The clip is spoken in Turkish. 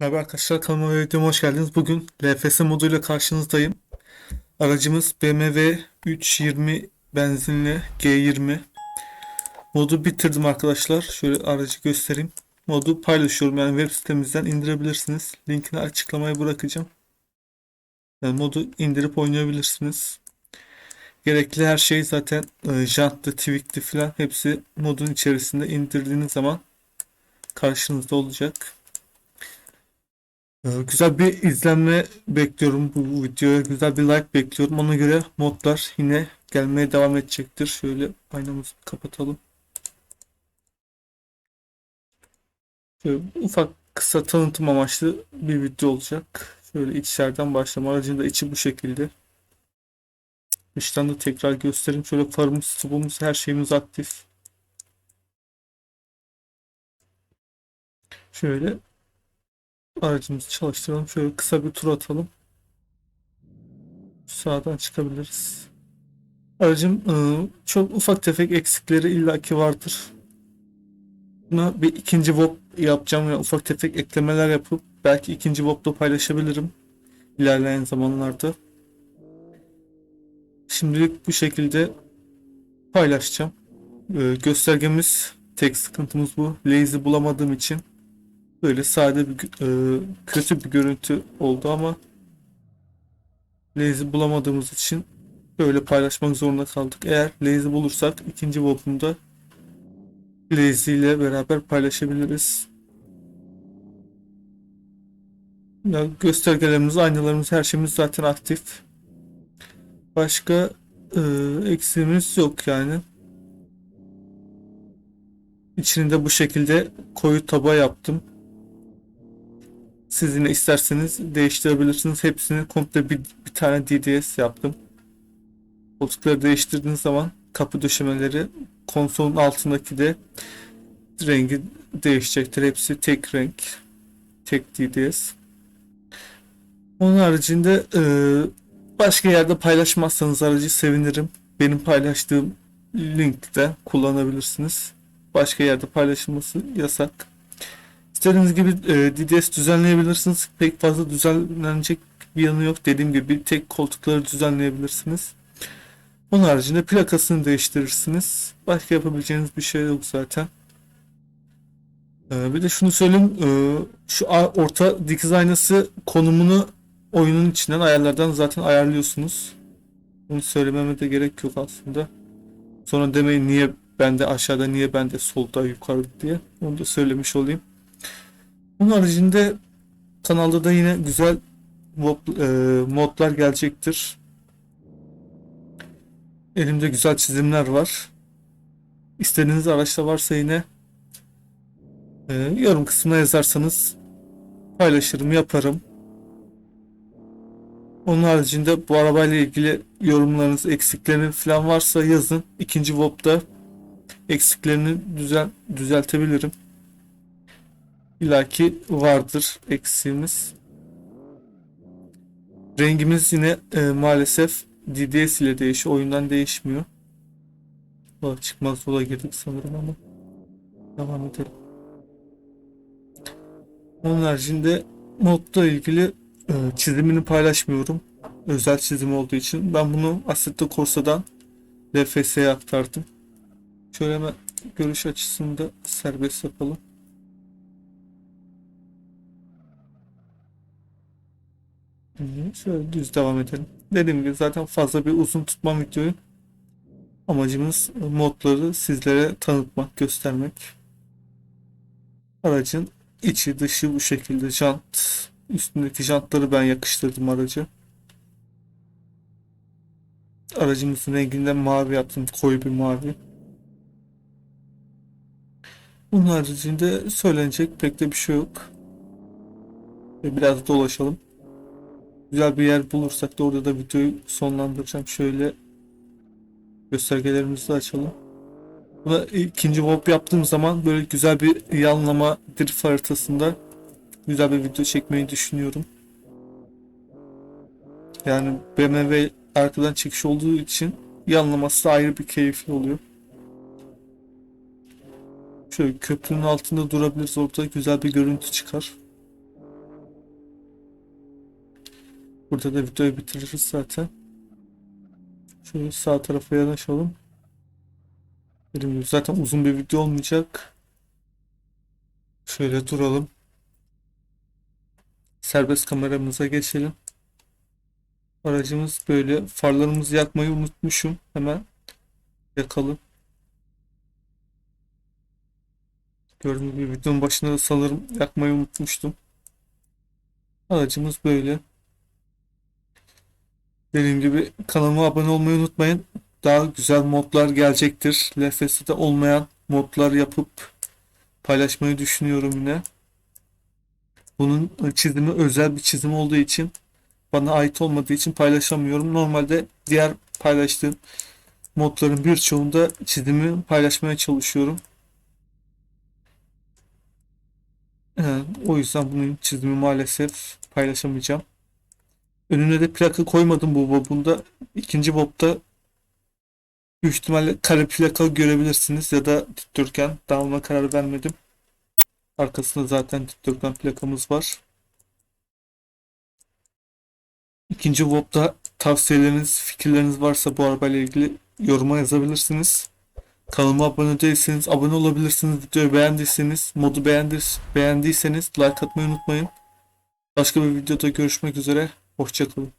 Merhaba arkadaşlar kanalıma ve videoma hoş geldiniz. Bugün LFS moduyla karşınızdayım. Aracımız BMW 320 benzinli G20. Modu bitirdim arkadaşlar. Şöyle aracı göstereyim. Modu paylaşıyorum yani web sitemizden indirebilirsiniz. Linkini açıklamaya bırakacağım. Yani modu indirip oynayabilirsiniz. Gerekli her şey zaten e, janttı, tweak'ti falan hepsi modun içerisinde indirdiğiniz zaman karşınızda olacak. Ee, Güzel bir izlenme bekliyorum bu videoya. Güzel bir like bekliyorum. Ona göre modlar yine gelmeye devam edecektir. Şöyle aynamızı kapatalım. Şöyle ufak kısa tanıtım amaçlı bir video olacak. Şöyle içeriden başlama. Aracın da içi bu şekilde. Dıştan da tekrar göstereyim. Şöyle farımız, stopumuz, her şeyimiz aktif. Şöyle Aracımızı çalıştıralım. Şöyle kısa bir tur atalım. Sağdan çıkabiliriz. Aracım ıı, çok ufak tefek eksikleri illaki vardır. Buna bir ikinci VOP yapacağım ve ufak tefek eklemeler yapıp belki ikinci VOP'da paylaşabilirim ilerleyen zamanlarda. Şimdilik bu şekilde paylaşacağım. Ee, göstergemiz tek sıkıntımız bu. Lazy bulamadığım için Böyle sade bir e, kötü bir görüntü oldu ama lazy bulamadığımız için böyle paylaşmak zorunda kaldık. Eğer lazy bulursak ikinci vlogumda lazy ile beraber paylaşabiliriz. Ya göstergelerimiz, aynalarımız, her şeyimiz zaten aktif. Başka e, eksiğimiz yok yani. İçini de bu şekilde koyu taba yaptım. Siz yine isterseniz değiştirebilirsiniz. Hepsini komple bir, bir tane DDS yaptım. Koltukları değiştirdiğiniz zaman kapı döşemeleri konsolun altındaki de rengi değişecektir. Hepsi tek renk. Tek DDS. Onun haricinde e, başka yerde paylaşmazsanız aracı sevinirim. Benim paylaştığım linkte kullanabilirsiniz. Başka yerde paylaşılması yasak. İstediğiniz gibi e, DDS düzenleyebilirsiniz. Pek fazla düzenlenecek bir yanı yok. Dediğim gibi tek koltukları düzenleyebilirsiniz. Onun haricinde plakasını değiştirirsiniz. Başka yapabileceğiniz bir şey yok zaten. E, bir de şunu söyleyeyim. E, şu orta dikiz aynası konumunu oyunun içinden ayarlardan zaten ayarlıyorsunuz. Bunu söylememe de gerek yok aslında. Sonra demeyin niye bende aşağıda niye bende solda yukarıda diye. Onu da söylemiş olayım. Bunun haricinde kanalda da yine güzel mod, e, modlar gelecektir. Elimde güzel çizimler var. İstediğiniz araçta varsa yine e, yorum kısmına yazarsanız paylaşırım, yaparım. Onun haricinde bu arabayla ilgili yorumlarınız, eksikleriniz falan varsa yazın. İkinci VOP'da eksiklerini düzel düzeltebilirim. İlla ki vardır eksiğimiz. Rengimiz yine e, maalesef DDS ile değişiyor. Oyundan değişmiyor. Oh, çıkmaz yola girdik sanırım ama. Devam edelim. Onun haricinde modla ilgili e, çizimini paylaşmıyorum. Özel çizim olduğu için. Ben bunu Assetto Corsa'dan LFS'ye aktardım. Şöyle hemen görüş açısını da serbest yapalım. Şöyle düz devam edelim. Dediğim gibi zaten fazla bir uzun tutmam videoyu. Amacımız modları sizlere tanıtmak, göstermek. Aracın içi dışı bu şekilde jant. Üstündeki jantları ben yakıştırdım araca. Aracımızın renginden mavi yaptım. Koyu bir mavi. Bunun haricinde söylenecek pek de bir şey yok. Biraz dolaşalım. Güzel bir yer bulursak da orada da videoyu sonlandıracağım. Şöyle göstergelerimizi açalım. Buna ikinci VOP yaptığım zaman böyle güzel bir yanlama drift haritasında güzel bir video çekmeyi düşünüyorum. Yani BMW arkadan çekiş olduğu için yanlaması da ayrı bir keyifli oluyor. Şöyle köprünün altında durabiliriz orada güzel bir görüntü çıkar. Burada da videoyu bitiririz zaten. Şöyle sağ tarafa yanaşalım. Dediğim zaten uzun bir video olmayacak. Şöyle duralım. Serbest kameramıza geçelim. Aracımız böyle. Farlarımızı yakmayı unutmuşum. Hemen yakalım. Gördüğünüz gibi videonun başında da sanırım yakmayı unutmuştum. Aracımız böyle. Dediğim gibi kanalıma abone olmayı unutmayın. Daha güzel modlar gelecektir. LFS'de olmayan modlar yapıp paylaşmayı düşünüyorum yine. Bunun çizimi özel bir çizim olduğu için bana ait olmadığı için paylaşamıyorum. Normalde diğer paylaştığım modların birçoğunda çizimi paylaşmaya çalışıyorum. Ee, o yüzden bunun çizimi maalesef paylaşamayacağım. Önüne de plaka koymadım bu bobunda. İkinci bobda büyük ihtimalle kare plaka görebilirsiniz ya da dikdörtgen. Daha ona karar vermedim. Arkasında zaten dikdörtgen plakamız var. İkinci bobda tavsiyeleriniz, fikirleriniz varsa bu arabayla ilgili yoruma yazabilirsiniz. Kanalıma abone değilseniz abone olabilirsiniz. Videoyu beğendiyseniz, modu beğendiyseniz like atmayı unutmayın. Başka bir videoda görüşmek üzere. Hoşçakalın.